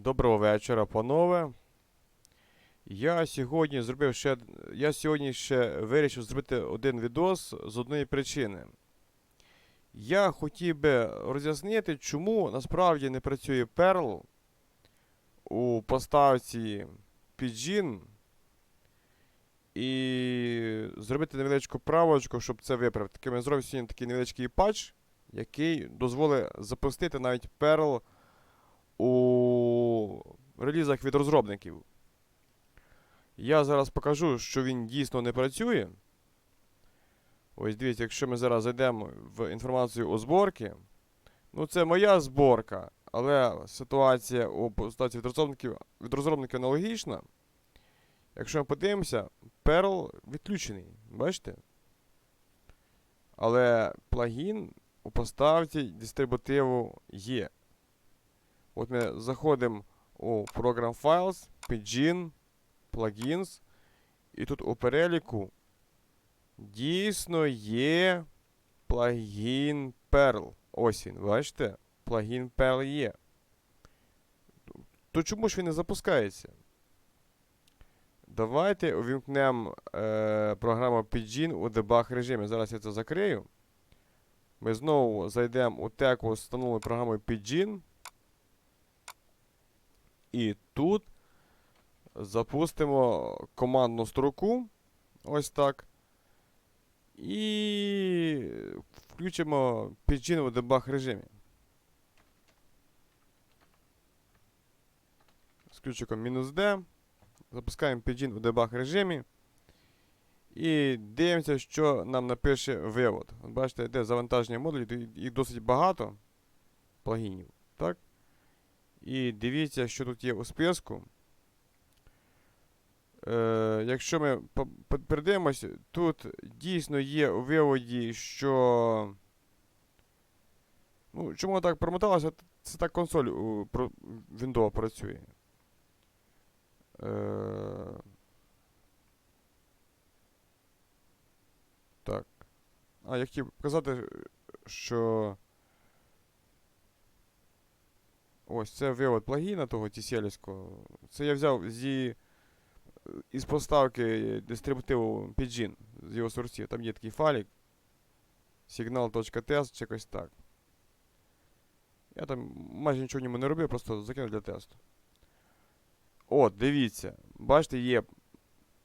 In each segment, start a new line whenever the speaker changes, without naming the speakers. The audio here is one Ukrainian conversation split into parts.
Доброго вечора, панове. Я сьогодні зробив ще. Я сьогодні ще вирішив зробити один відос з одної причини. Я хотів би роз'яснити, чому насправді не працює Perl у поставці Pidgin і зробити невеличку правочку, щоб це виправити. Я зробив сьогодні такий невеличкий патч, який дозволить запустити навіть Perl у релізах від розробників. Я зараз покажу, що він дійсно не працює. Ось дивіться, якщо ми зараз зайдемо в інформацію у зборки, ну це моя зборка, але ситуація у ситуації від розробників, від розробників аналогічна. Якщо ми подивимося, Perl відключений, бачите? Але плагін у поставці дистрибутиву є. От ми заходимо у Program Files, Pidgin, Plugins. І тут у переліку дійсно є плагін Perl. Ось він, бачите? Плагін Perl є. То чому ж він не запускається? Давайте увімкнемо е, програму Pidgin у дебаг режимі. Зараз я це закрию. Ми знову зайдемо у теку з встановленою програмою Pidgin. І тут запустимо командну строку. Ось так. І включимо Pidgin у дебаг режимі. З ключиком "-d. Запускаємо Pidgin у дебаг режимі. І дивимося, що нам напише вивод. Бачите, йде завантаження модулів, їх досить багато плагінів. Так? І дивіться, що тут є у списку. Е, Якщо ми передивимося, тут дійсно є у виводі, що. Ну, Чому так промоталося? Це так консоль у про, Windows працює. Е, Так. А, я хотів показати, що. Ось це вивод плагіна того TCL-ського. Це я взяв зі, із поставки дистрибутиву Pidgin з його сорсів. Там є такий файлик. Signal.test чи якось так. Я там майже нічого в ньому не робив, просто закинув для тесту. От, дивіться. Бачите, є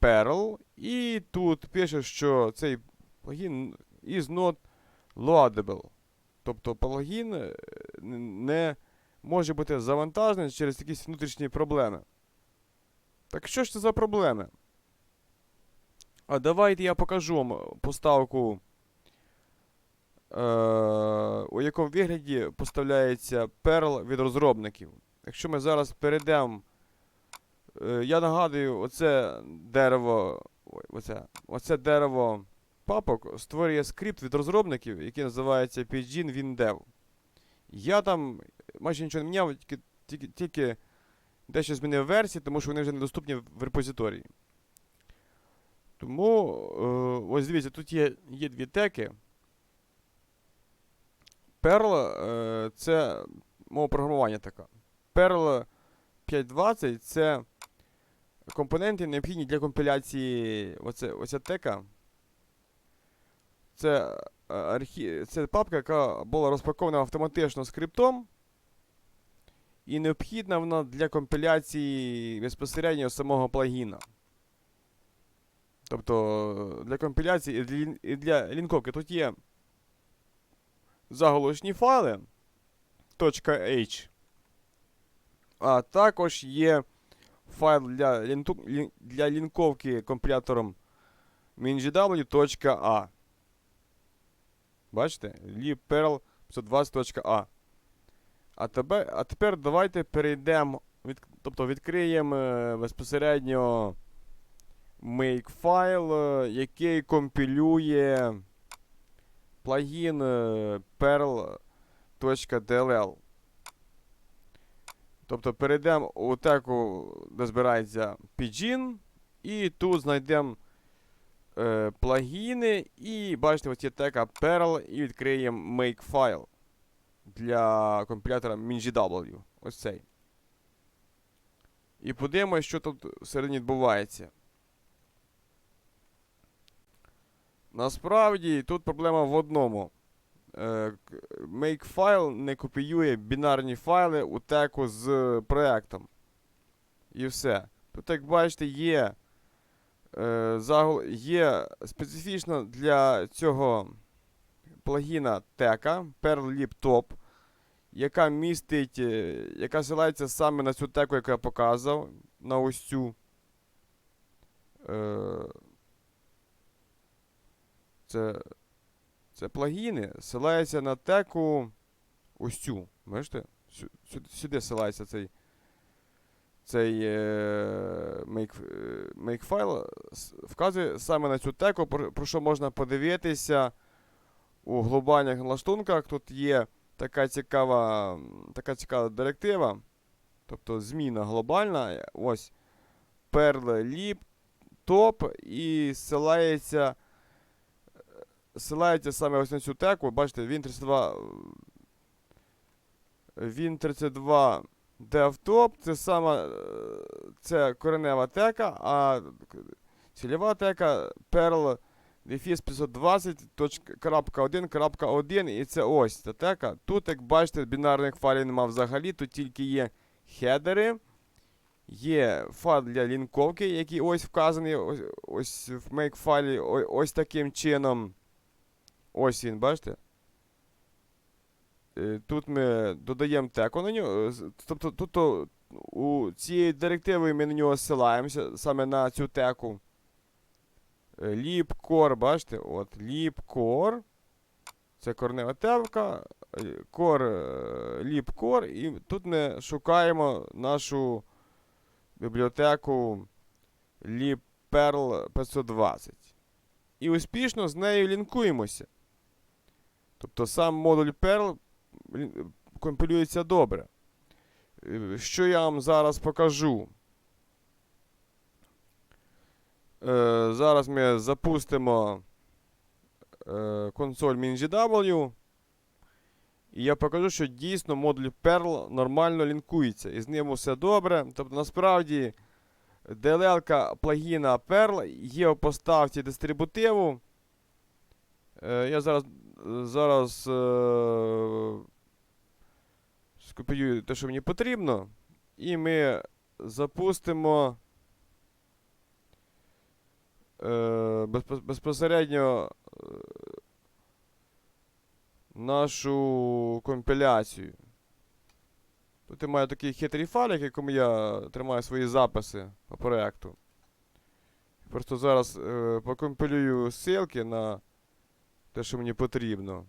Perl. І тут пише, що цей плагін is not loadable. Тобто плагін не може бути завантажений через якісь внутрішні проблеми. Так що ж це за проблеми? А давайте я покажу вам поставку, е, у якому вигляді поставляється Perl від розробників. Якщо ми зараз перейдемо, е, я нагадую, оце дерево, оце, оце дерево папок створює скрипт від розробників, який називається Pidgin WinDev. Я там майже нічого не міняв, тільки, тільки, тільки дещо змінив версії, тому що вони вже недоступні в репозиторії. Тому, е, ось дивіться, тут є є дві теки. Perl е, це мова програмування така. Perl 520 це компоненти, необхідні для компіляції. Оце, Оця тека. Це архі... це папка, яка була розпакована автоматично скриптом. І необхідна вона для компіляції безпосередньо самого плагіна. Тобто для компіляції і для лінковки тут є заголошні файли .h, а також є файл для лінту... для лінковки компілятором mingw.a. Бачите? libperl 520.a. А тепер, а тепер давайте перейдемо, від, тобто відкриємо е, безпосередньо makefile, е, який компілює плагін е, perl.dll. Тобто перейдемо у теку, де збирається Pidgin, і тут знайдемо е, плагіни, і бачите, ось є тека Perl, і відкриємо makefile для компілятора MinGW. Ось цей. І подивимось, що тут всередині відбувається. Насправді тут проблема в одному. Е, Makefile не копіює бінарні файли у теку з проектом. І все. Тут, як бачите, є, е, є специфічно для цього плагіна тека Perl Top, яка містить, е, яка ссилається саме на цю теку, яку я показав, на ось цю. Е, це, це плагіни ссилаються на теку ось цю. Бачите? Сю- Сюди, ссилається цей, цей е, make, е, makefile, вказує саме на цю теку, про, про що можна подивитися у глобальних налаштунках. Тут є така цікава, така цікава директива, тобто зміна глобальна. Ось perl lib top і ссилається ссилається саме ось на цю теку. Бачите, він 32. Він 32 DevTop, це сама це коренева тека, а цільова тека Perl Defis 520.1.1 і це ось ця тека. Тут, як бачите, бінарних файлів нема взагалі, тут тільки є хедери. Є файл для лінковки, який ось вказаний ось, ось в make-файлі ось таким чином. Ось він, бачите? Е, Тут ми додаємо теку на нього. е, Тобто тут у цієї директиви ми на нього ссилаємося саме на цю теку. Е, Lipcore, бачите? От, Lipcore. Це корнева тевка. е, Core, е, Lipcore. І тут ми шукаємо нашу бібліотеку libperl 520. І успішно з нею лінкуємося. Тобто сам модуль Perl компілюється добре. Що я вам зараз покажу? Е, зараз ми запустимо е, консоль MinGW. І я покажу, що дійсно модуль Perl нормально лінкується. І з ним все добре. Тобто, насправді, DLL плагіна Perl є у поставці дистрибутиву. Е, я зараз, зараз е, скопіюю те, що мені потрібно. І ми запустимо е, безпосередньо е, нашу компіляцію. Тут я маю такий хитрий файлик, в якому я тримаю свої записи по проєкту. Просто зараз е, покомпілюю ссылки на те, що мені потрібно.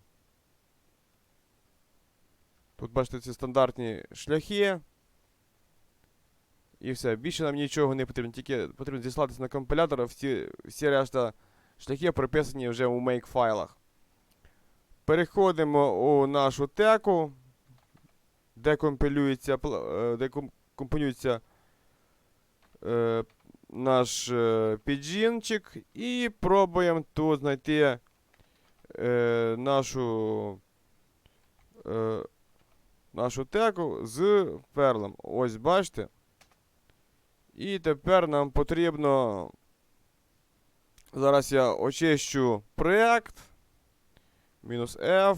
Тут бачите ці стандартні шляхи. І все. Більше нам нічого не потрібно. Тільки потрібно зіслатися на компілятор, а всі, всі решта шляхи прописані вже у make файлах. Переходимо у нашу теку, де компілюється, е, де ком- компонується е, наш е, піджінчик, і пробуємо тут знайти е, нашу, е, нашу теку з перлом. Ось бачите. І тепер нам потрібно. Зараз я очищу проєкт. Мінус F.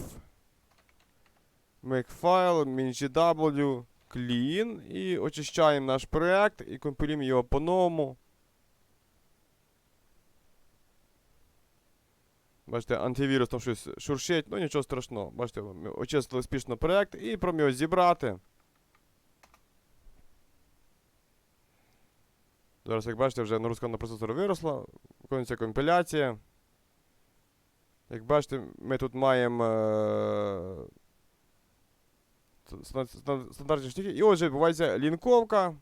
Makefile, MinGW, clean. І очищаємо наш проєкт і компілюємо його по-новому. Бачите, антивірус там щось шуршить, ну нічого страшного. Бачите, ми очистили успішно проєкт і пробуємо його зібрати. Зараз, як бачите, вже нагрузка на процесор виросла, виконується компіляція. Як бачите, ми тут маємо е, ст- ст- стандартні штуки. І отже, відбувається лінковка.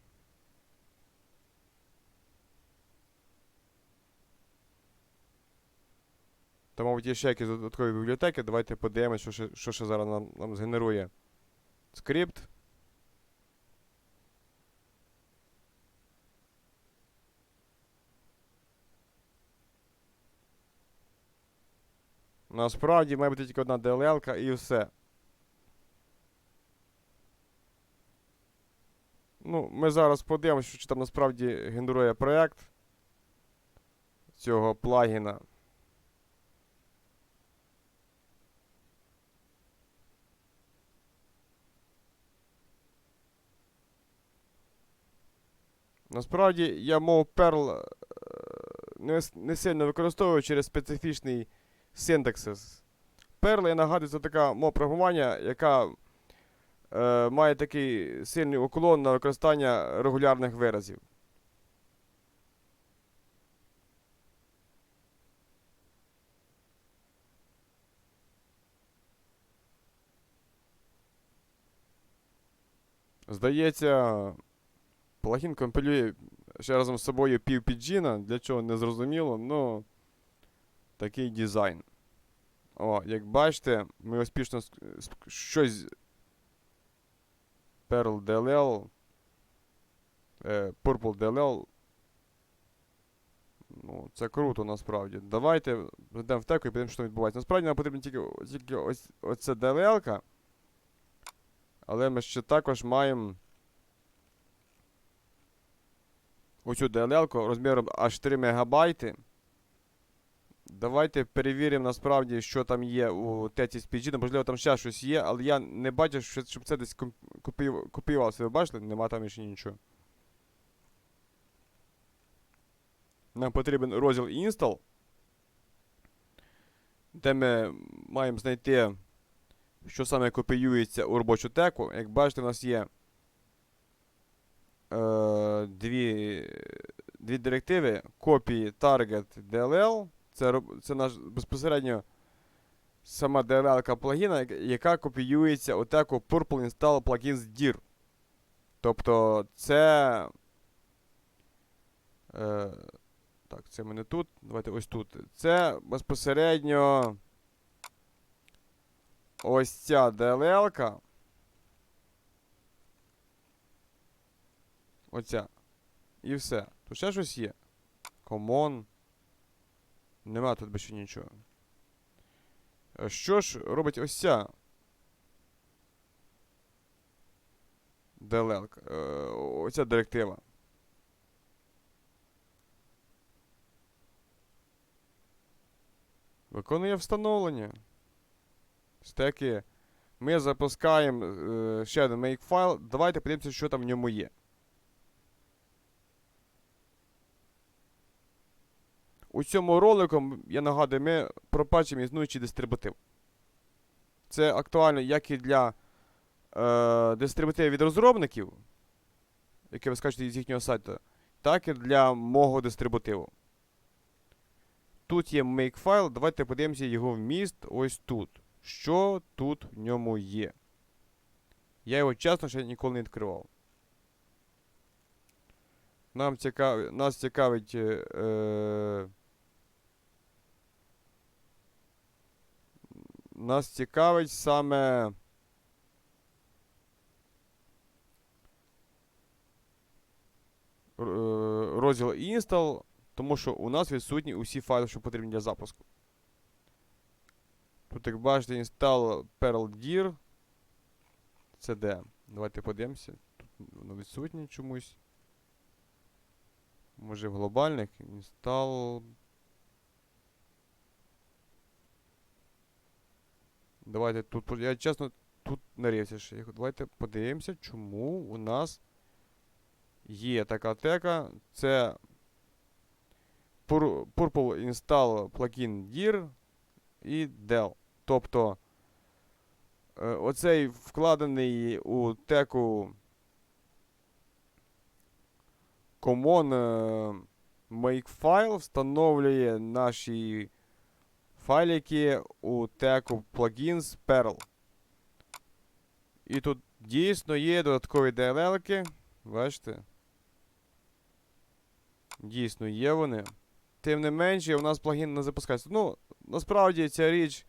Та, мабуть, є ще якісь додаткові бібліотеки. Давайте подивимось, що ще, що ще зараз нам, нам згенерує скрипт. Насправді має бути тільки одна DLL і все. Ну, ми зараз подивимося, що там насправді генерує проект цього плагіна. Насправді я мов Perl е, не сильно використовую через специфічний синтаксис. Perl, я нагадую, це така мова програмування, яка е, має такий сильний уклон на використання регулярних виразів. Здається, плагін компілює ще разом з собою пів для чого не зрозуміло, ну такий дизайн. О, як бачите, ми успішно щось Perl DLL, е, Purple DLL. Ну, це круто насправді. Давайте зайдемо в теку і подивимося, що відбувається. Насправді нам потрібна тільки, тільки ось оця DLL-ка. Але ми ще також маємо оцю DLL-ку розміром аж 3 МБ. Давайте перевіримо насправді, що там є у теці з Можливо, там ще щось є, але я не бачу, що- щоб це десь копіювалося. Ви бачили? Нема там ще нічого. Нам потрібен розділ Install, де ми маємо знайти, що саме копіюється у робочу теку. Як бачите, у нас є е, дві, дві директиви копії target DLL. Це, це наш безпосередньо сама DLL плагіна, яка- копіюється у теку Purple Install Plugins DIR. Тобто це. Е, так, це в мене тут. Давайте ось тут. Це безпосередньо ось ця DLL-ка. Оця. І все. Тут ще щось є. Common. Нема тут більше нічого. Е, Що ж робить ось ця? DLL. е, Оця директива. Виконує встановлення. Стеки. Ми запускаємо е, ще один makefile. Давайте подивимося, що там в ньому є. У цьому ролику, я нагадую, ми пропачимо існуючий дистрибутив. Це актуально як і для е, дистрибутивів від розробників, які ви скачете з їхнього сайту, так і для мого дистрибутиву. Тут є makefile, давайте подивимося його вміст ось тут. Що тут в ньому є? Я його чесно ще ніколи не відкривав. Нам цікав... Нас цікавить. Е... Нас цікавить саме. е, Розділ install, тому що у нас відсутні усі файли, що потрібні для запуску. Тут, як бачите, install Perl dir. Це де? Давайте подивимося. Тут воно відсутнє чомусь. Може в глобальних install. Давайте тут. Я чесно тут нарився ще. Давайте подивимося, чому у нас є така тека. Це Purple Install Plugin dir і del. Тобто е, оцей вкладений у теку common е, makefile встановлює наші файлики у теку plugins Perl. І тут дійсно є додаткові DLL-ки. Бачите? Дійсно є вони. Тим не менше, у нас плагін не запускається. Ну, насправді ця річ,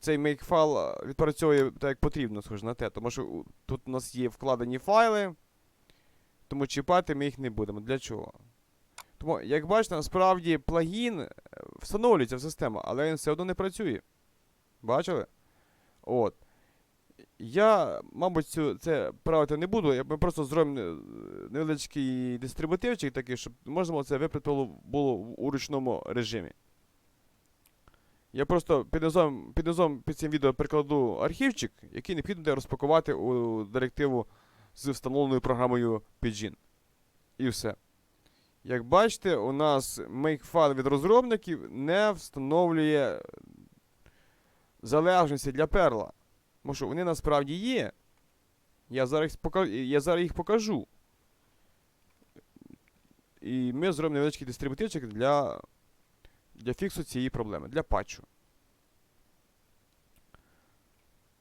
цей makefile відпрацьовує так, як потрібно, схоже на те. Тому що тут у нас є вкладені файли, тому чіпати ми їх не будемо. Для чого? Тому, як бачите, насправді плагін е, встановлюється в систему, але він все одно не працює. Бачили? От. Я, мабуть, цю, це правити не буду. Я, просто зробимо е, невеличкий дистрибутивчик такий, щоб можна було це випрацювало було у ручному режимі. Я просто під низом, під низом під цим відео прикладу архівчик, який необхідно буде розпакувати у директиву з встановленою програмою Pidgin. І все. Як бачите, у нас makefile від розробників не встановлює залежності для перла. Тому що вони насправді є. Я зараз, їх пока- я зараз їх покажу. І ми зробимо невеличкий дистрибутивчик для, для фіксу цієї проблеми, для патчу.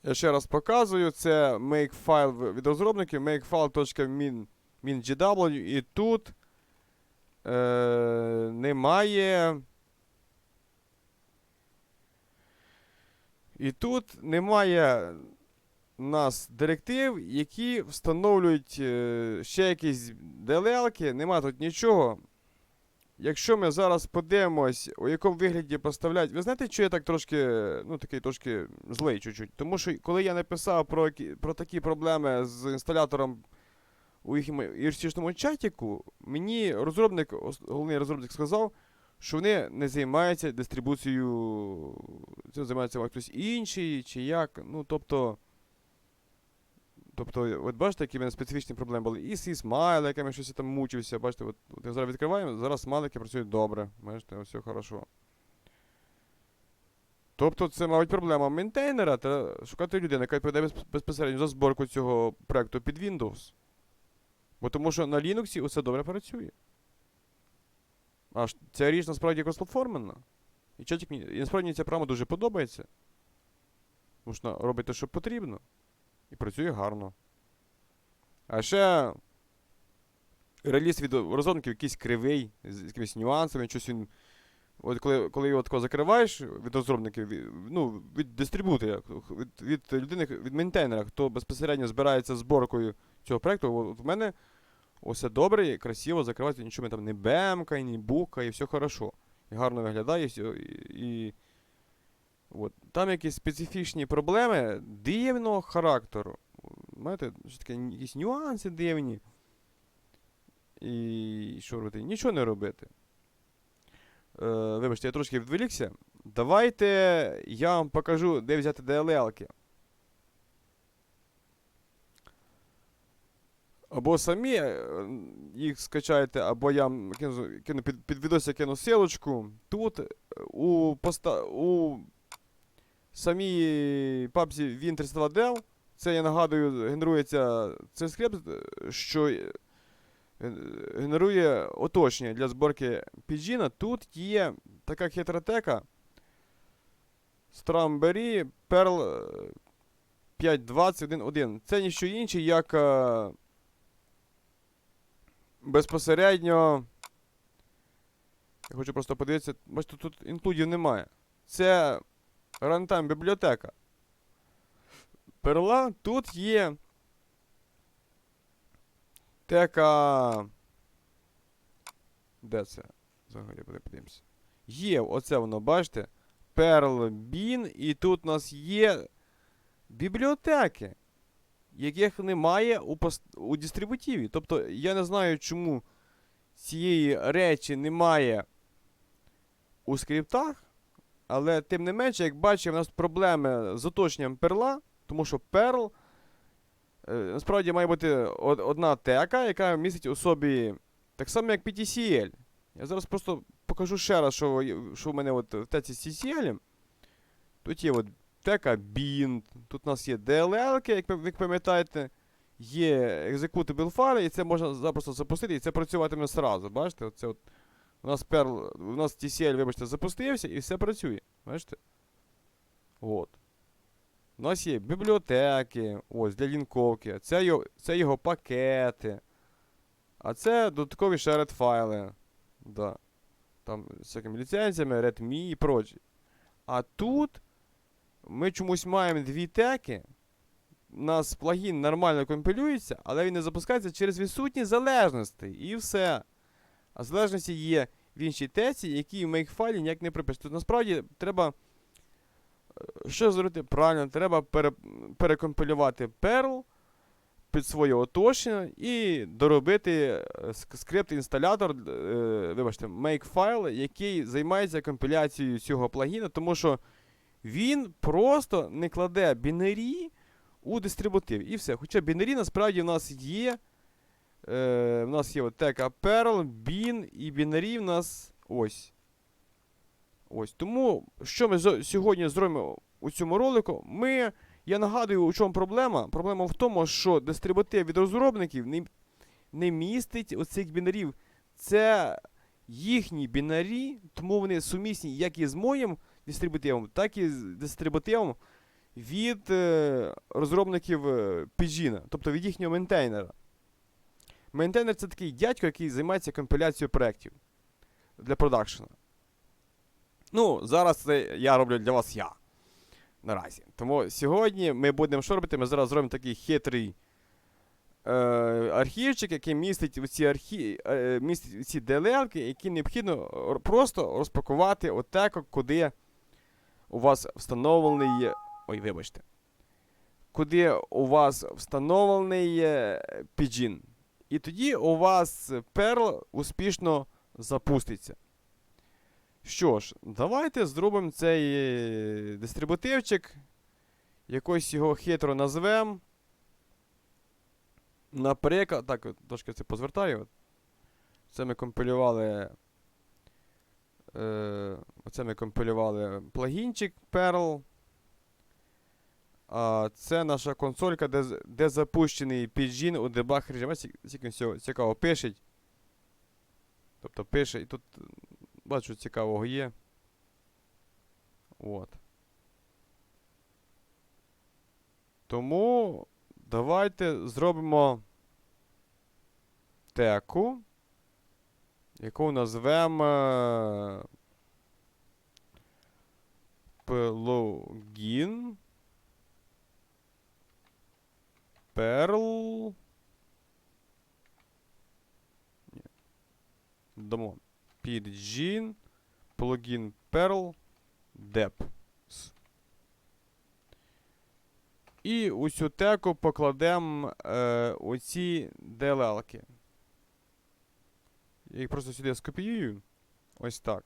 Я ще раз показую, це makefile від розробників, makefile.min min.gw, і тут е, немає. І тут немає у нас директив, які встановлюють е, ще якісь DLL-ки, нема тут нічого. Якщо ми зараз подивимось, у якому вигляді поставляють. Ви знаєте, що я так трошки, ну такий трошки злий чуть-чуть. Тому що коли я написав про, про такі проблеми з інсталятором у їхньому чатіку, мені розробник, головний розробник сказав, що вони не займаються дистрибуцією, цим займається хтось інший, чи як. Ну, тобто. Тобто, от бачите, які в мене специфічні проблеми були. І з смайликами щось там мучився. Бачите, от, от я зараз відкриваємо, зараз смайлики працюють добре. Бачите, все хорошо. Тобто, це, мабуть, проблема мейнтейнера та шукати людину, яка відповідає безпосередньо за зборку цього проекту під Windows. Бо тому що на Linux усе добре працює. Аж ця річ насправді кросплатформенна. І чатик мені, і насправді мені ця програма дуже подобається. Тому що робить те, що потрібно. І працює гарно. А ще реліз від розробників якийсь кривий, з якимись нюансами, щось він. От коли, коли його тако закриваєш від розробників, від, ну, від дистрибутора, від, від людини, від мейнтейнера, хто безпосередньо збирається зборкою цього проекту, от в мене усе добре, і красиво закривається, нічого там не бемкає, не букає, і все хорошо. І гарно виглядає, і, і От. Там якісь специфічні проблеми дивного характеру. Знаєте, що таке, якісь нюанси дивні. І що робити? Нічого не робити. Е, вибачте, я трошки відволікся. Давайте я вам покажу, де взяти DLL-ки. Або самі е, їх скачаєте, або я кину, кину під, під відос я кину силочку. Тут е, у, поста, у самій папці Win32Dev, це я нагадую, генерується цей скрипт, е, що генерує оточення для зборки Pidgin. Тут є така хитра тека Strawberry Perl е, 5.20.1.1. Це ніщо інше, як безпосередньо. Я хочу просто подивитися. Бачите, тут інклюдів немає. Це runtime бібліотека. Перла тут є тека. Де це? Взагалі подивимося. Є, оце воно, бачите? Perl Bean, і тут у нас є бібліотеки, яких немає у, пост... у дистрибутиві. Тобто я не знаю, чому цієї речі немає у скриптах, але тим не менше, як бачимо, у нас проблеми з оточенням перла, тому що перл е, насправді має бути од- одна тека, яка містить у собі так само, як PTCL. Я зараз просто покажу ще раз, що, що в мене от в теці з TCL. Тут є от тека bind, тут у нас є DLL, як ви пам'ятаєте, є executable файли, і це можна запросто запустити, і це працюватиме зразу. Бачите? Оце от, у нас Perl, у нас TCL, вибачте, запустився і все працює. Бачите? От. У нас є бібліотеки, ось для лінковки. Це його, це його пакети. А це додаткові shared файли. Да. Там з всякими ліцензіями, Redmi і прочі. А тут ми чомусь маємо дві теки. У нас плагін нормально компілюється, але він не запускається через відсутність залежностей. І все. А залежності є в іншій теці, які в makefile ніяк не припишуть. Тут насправді треба що зробити? Правильно, треба пере, перекомпілювати Perl під своє оточення і доробити е, скрипт-інсталятор, е, вибачте, Makefile, який займається компіляцією цього плагіна, тому що він просто не кладе бінарі у дистрибутив. І все. Хоча бінарі насправді в нас є. Е, в нас є от тека Perl, bin і бінарі в нас ось. Ось. Тому, що ми сьогодні зробимо у цьому ролику, ми. Я нагадую, у чому проблема. Проблема в тому, що дистрибутив від розробників не, не містить оцих бінарів. Це їхні бінарі, тому вони сумісні як із моїм дистрибутивом, так і дистрибутивом від е, розробників е, Pidgin, тобто від їхнього мейнтейнера. Мейнтейнер це такий дядько, який займається компіляцією проєктів для продакшена. Ну, зараз це я роблю для вас я. Наразі. Тому сьогодні ми будемо що робити? Ми зараз зробимо такий хитрий е, архівчик, який містить ці архі... е, містить ці DLL, які необхідно просто розпакувати отеко, куди у вас встановлений. Ой, вибачте. Куди у вас встановлений е, Pidgin. І тоді у вас Perl успішно запуститься. Що ж, давайте зробимо цей е, дистрибутивчик. Якось його хитро назвемо. Наприклад, так, трошки це позвертаю. Це ми компілювали. Е, оце ми компілювали плагінчик Perl. А це наша консолька, де, де запущений Pidgin у дебаг режимі. Скільки він всього цікаво пишеть. Тобто пише, і тут бачу, цікавого є. От. Тому давайте зробимо теку, яку назвемо е, Perl. Дамо. Pidgin, плагін Perl, Dep. І у цю теку покладемо е, оці DLL-ки. Я їх просто сюди скопіюю. Ось так.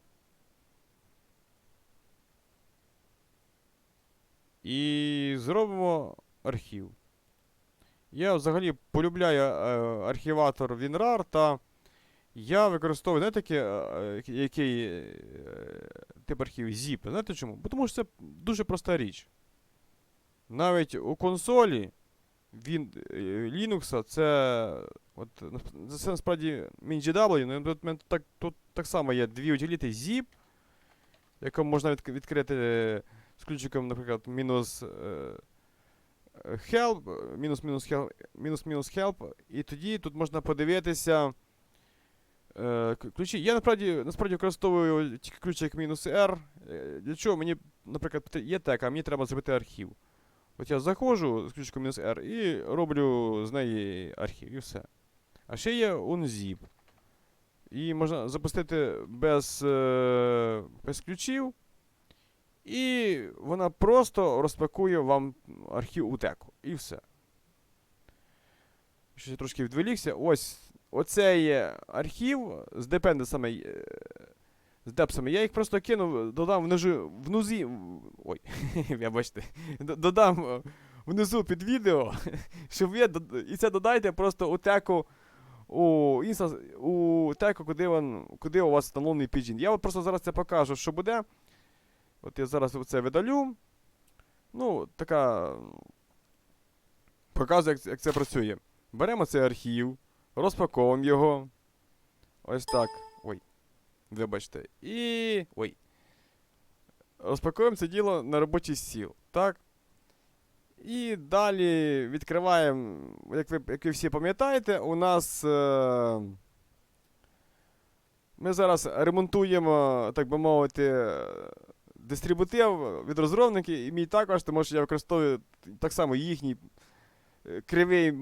І зробимо архів. Я взагалі полюбляю е, архіватор WinRAR та я використовую, знаєте, такий, е, який е, тип архів zip. Знаєте чому? Бо Тому що це дуже проста річ. Навіть у консолі він, е, Linux це. От, це насправді MinGW, ну, тут, так, тут так само є дві утиліти zip, яку можна відк- відкрити е, з ключиком, наприклад, мінус. е, help, мінус мінус help, мінус мінус help, і тоді тут можна подивитися. Ключі. Я насправді, насправді використовую тільки ключик мінус R. Для чого мені, наприклад, є тека, а мені треба зробити архів. От я заходжу з ключиком мінус R і роблю з неї архів, і все. А ще є unzip. І можна запустити без, е, без ключів. І вона просто розпакує вам архів у теку. І все. Щось я трошки відволікся. Ось е, архів з депенденсами, е, з депсами. Я їх просто кинув, додам внизу, внузі. Ой, вибачте. Д- Додам е, внизу під відео, щоб ви і це додайте просто у теку. У, інста, у теку, куди, він, куди у вас встановлений Pidgin. Я от просто зараз це покажу, що буде. От я зараз це видалю. Ну, така. Показую, як, як це працює. Беремо цей архів, розпаковуємо його. Ось так. Вибачте. І. Ой. Розпакуємо це діло на робочий стіл. Так. І далі відкриваємо, як ви, як ви всі пам'ятаєте, у нас. Е... Ми зараз ремонтуємо, так би мовити, дистрибутив від розробників, і мій також, тому що я використовую так само їхній е, кривий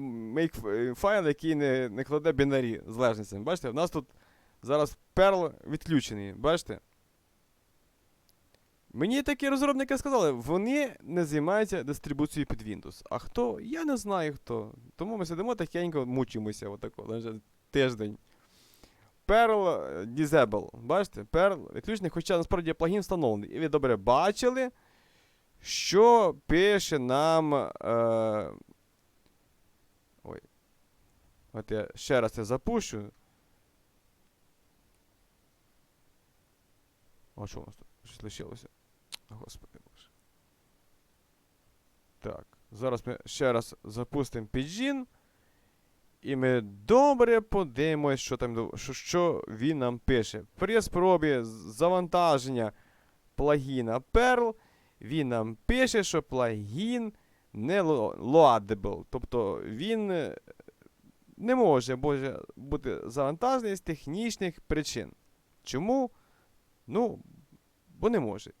е, файл, який не, не кладе бінарі з лежницями. Бачите, у нас тут зараз Perl відключений. Бачите? Мені такі розробники сказали, вони не займаються дистрибуцією під Windows. А хто? Я не знаю хто. Тому ми сидимо тихенько, мучимося отако, тиждень. Perl е, Disable. Бачите? Perl виключний, хоча насправді плагін встановлений. І ви добре бачили, що пише нам. Е... Ой. От я ще раз це запущу. О, що у нас тут? Щось лишилося. Господи боже. Так. Зараз ми ще раз запустимо Pidgin. І ми добре подивимось, що там що, що він нам пише. При спробі завантаження плагіна Perl, він нам пише, що плагін не loadable. Тобто він е, не може бути завантажений з технічних причин. Чому? Ну, бо не може.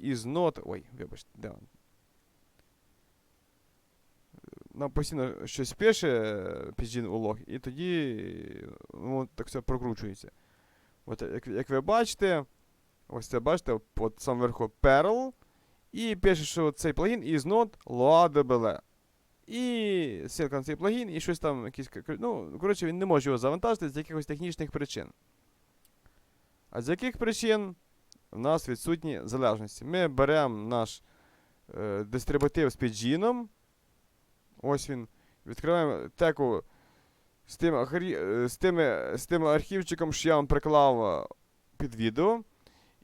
Is not. Ой, вибачте, де? Нам постійно щось пише Pidgin у лог, і тоді ну, так все прокручується. От як, як ви бачите, ось це бачите, от сам вверху Perl, і пише, що цей плагін is not loadable. І ссылка на цей плагін, і щось там якісь. Ну, коротше, він не може його завантажити з якихось технічних причин. А з яких причин в нас відсутні залежності? Ми беремо наш е, дистрибутив з піджіном. Ось він. Відкриваємо теку з тим, архі... е, з, тими, з тим архівчиком, що я вам приклав е, під відео.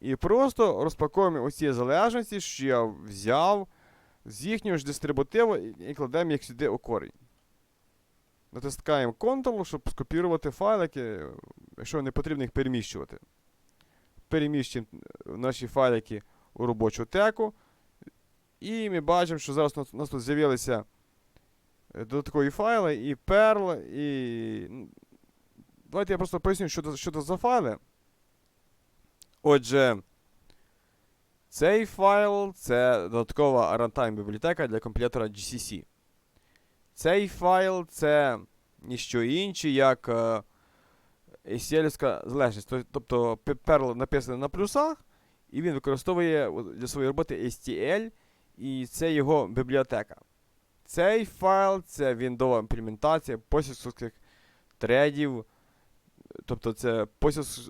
І просто розпакуємо оці залежності, що я взяв з їхнього ж дистрибутиву і, і кладемо їх сюди у корінь. Натискаємо Ctrl, щоб скопірувати файлики, якщо не потрібно їх переміщувати. Переміщуємо е, наші файлики у робочу теку. І ми бачимо, що зараз у нас, тут з'явилися е, додаткові файли, і Perl, і. Давайте я просто поясню, що це, що це за файли. Отже, цей файл це додаткова runtime бібліотека для компілятора GCC. Цей файл це ніщо інше, як ACL-ська залежність. Тобто Perl написаний на плюсах, і він використовує для своєї роботи STL, і це його бібліотека. Цей файл це віндова імплементація посівських тредів, тобто це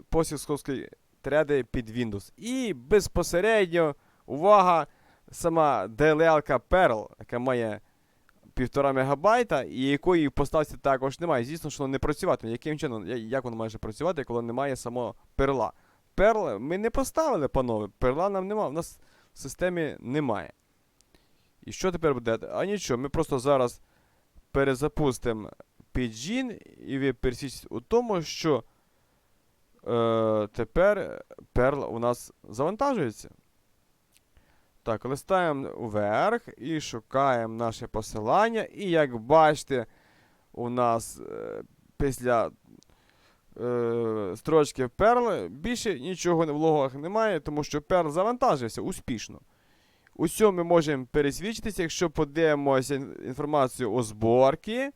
посівські треди під Windows. І безпосередньо, увага, сама DLL Perl, яка має 1,5 мегабайта, і якої в поставці також немає. Звісно, що не працюватиме. Яким чином, як воно може працювати, коли немає самого перла? Перл ми не поставили, панове. Перла нам немає, в нас в системі немає. І що тепер буде? А нічого, ми просто зараз перезапустимо Pidgin, і ви пересічте у тому, що е, тепер Perl у нас завантажується. Так, листаємо вверх і шукаємо наше посилання. І як бачите, у нас е, після е, строчки Perl більше нічого в логах немає, тому що Perl завантажився успішно. Усьому ми можемо пересвідчитися, якщо подивимося інформацію у зборки.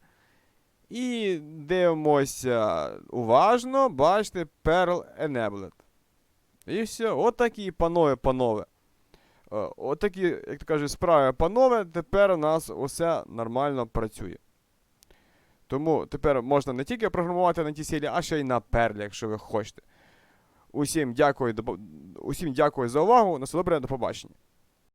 І дивимося уважно, бачите, Perl Enabled. І все, отакі, панове, панове. Е, Отакі, як то кажуть, справи, панове, тепер у нас усе нормально працює. Тому тепер можна не тільки програмувати на TCL, а ще й на Perl, якщо ви хочете. Усім дякую, усім дякую за увагу. На все добре, до побачення.